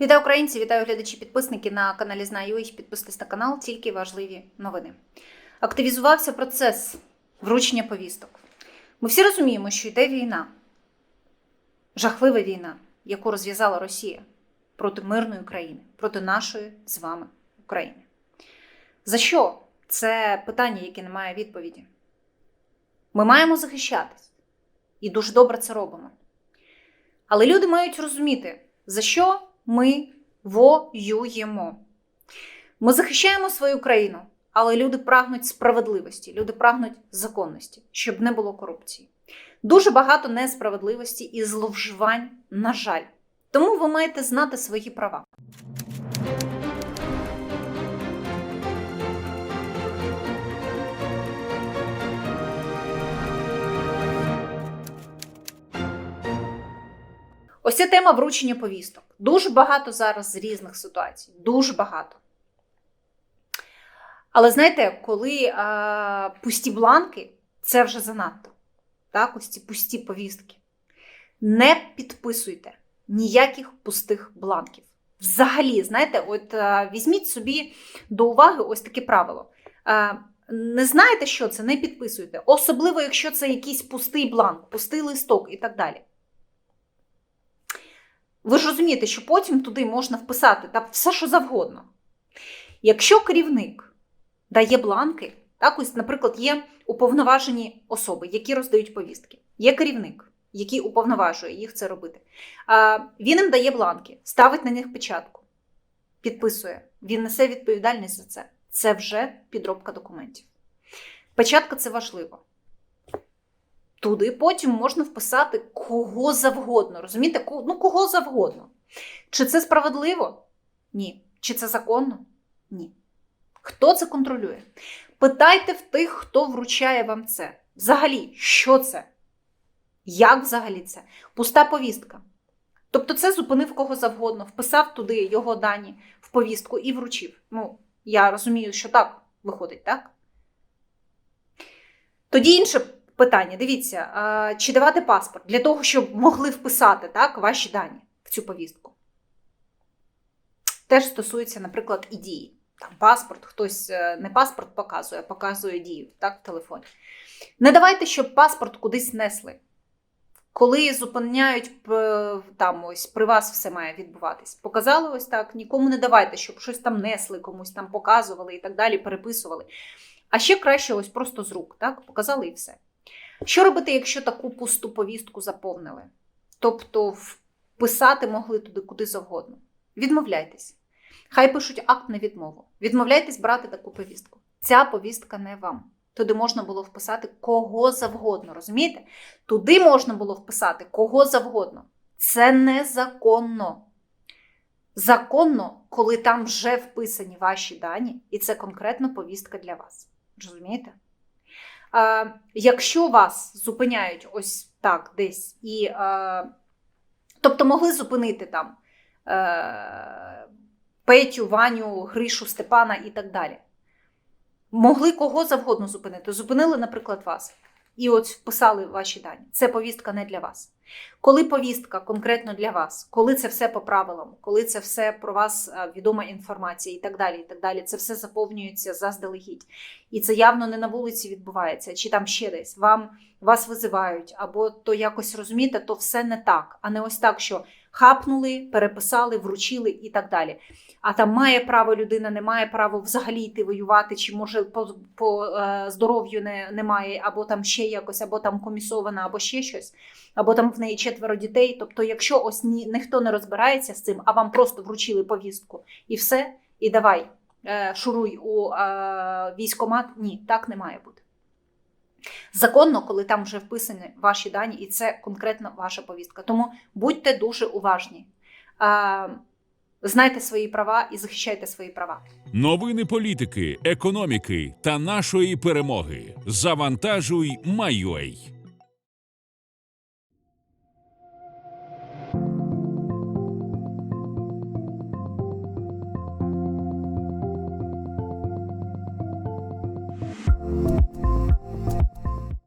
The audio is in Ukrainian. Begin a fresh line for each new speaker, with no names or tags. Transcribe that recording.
Вітаю українці, вітаю глядачі, підписники на каналі Знаю. Підписуйтесь на канал, тільки важливі новини. Активізувався процес вручення повісток. Ми всі розуміємо, що йде війна, жахлива війна, яку розв'язала Росія проти мирної країни, проти нашої з вами України. За що? Це питання, яке не має відповіді. Ми маємо захищатись і дуже добре це робимо. Але люди мають розуміти, за що ми воюємо. Ми захищаємо свою країну, але люди прагнуть справедливості, люди прагнуть законності, щоб не було корупції. Дуже багато несправедливості і зловживань, на жаль. Тому ви маєте знати свої права. Ось ця тема вручення повісток. Дуже багато зараз з різних ситуацій. Дуже багато. Але знаєте, коли а, пусті бланки, це вже занадто. Так, ось ці пусті повістки. Не підписуйте ніяких пустих бланків. Взагалі, знаєте, от а, візьміть собі до уваги ось таке правило. А, не знаєте, що це, не підписуйте. Особливо, якщо це якийсь пустий бланк, пустий листок і так далі. Ви ж розумієте, що потім туди можна вписати та все, що завгодно. Якщо керівник дає бланки, так ось, наприклад, є уповноважені особи, які роздають повістки, є керівник, який уповноважує їх це робити. А, Він їм дає бланки, ставить на них печатку, підписує. Він несе відповідальність за це. Це вже підробка документів. Печатка це важливо. Туди потім можна вписати кого завгодно. Розумієте? Ну, кого завгодно. Чи це справедливо? Ні. Чи це законно? Ні. Хто це контролює? Питайте в тих, хто вручає вам це. Взагалі, що це? Як взагалі це? Пуста повістка. Тобто, це зупинив кого завгодно, вписав туди його дані в повістку і вручив. Ну, я розумію, що так виходить, так? Тоді інше питання: дивіться, чи давати паспорт для того, щоб могли вписати так, ваші дані в цю повістку. Теж стосується, наприклад, і дії. Там паспорт, хтось е, не паспорт показує, а показує дію так, в телефоні. Не давайте, щоб паспорт кудись несли. Коли зупиняють там ось при вас все має відбуватись. Показали ось так, нікому не давайте, щоб щось там несли, комусь там показували і так далі, переписували. А ще краще ось просто з рук, так? Показали і все. Що робити, якщо таку пусту повістку заповнили? Тобто вписати могли туди куди завгодно. Відмовляйтесь. Хай пишуть акт на відмову. Відмовляйтесь брати таку повістку. Ця повістка не вам. Туди можна було вписати кого завгодно, розумієте? Туди можна було вписати кого завгодно. Це незаконно. Законно, коли там вже вписані ваші дані, і це конкретно повістка для вас. Розумієте? А, якщо вас зупиняють ось так десь, і, е, тобто могли зупинити там е, Петю, Ваню, Гришу, Степана і так далі. Могли кого завгодно зупинити. Зупинили, наприклад, вас. І от вписали ваші дані. Це повістка не для вас. Коли повістка конкретно для вас, коли це все по правилам, коли це все про вас е, відома інформація і так далі, і так далі, це все заповнюється заздалегідь. І це явно не на вулиці відбувається, чи там ще десь. Вам вас визивають, або то якось розумієте, то все не так, а не ось так, що хапнули, переписали, вручили і так далі. А там має право людина, не має права взагалі йти воювати, чи може по, по е, здоров'ю не, немає, або там ще якось, або там комісована, або ще щось, або там в неї четверо дітей. Тобто, якщо ось ні, ніхто не розбирається з цим, а вам просто вручили повістку і все, і давай е, шуруй у е, військомат, ні, так не має бути. Законно, коли там вже вписані ваші дані, і це конкретно ваша повістка. Тому будьте дуже уважні. Знайте свої права і захищайте свої права.
Новини політики, економіки та нашої перемоги. Завантажуй Майой.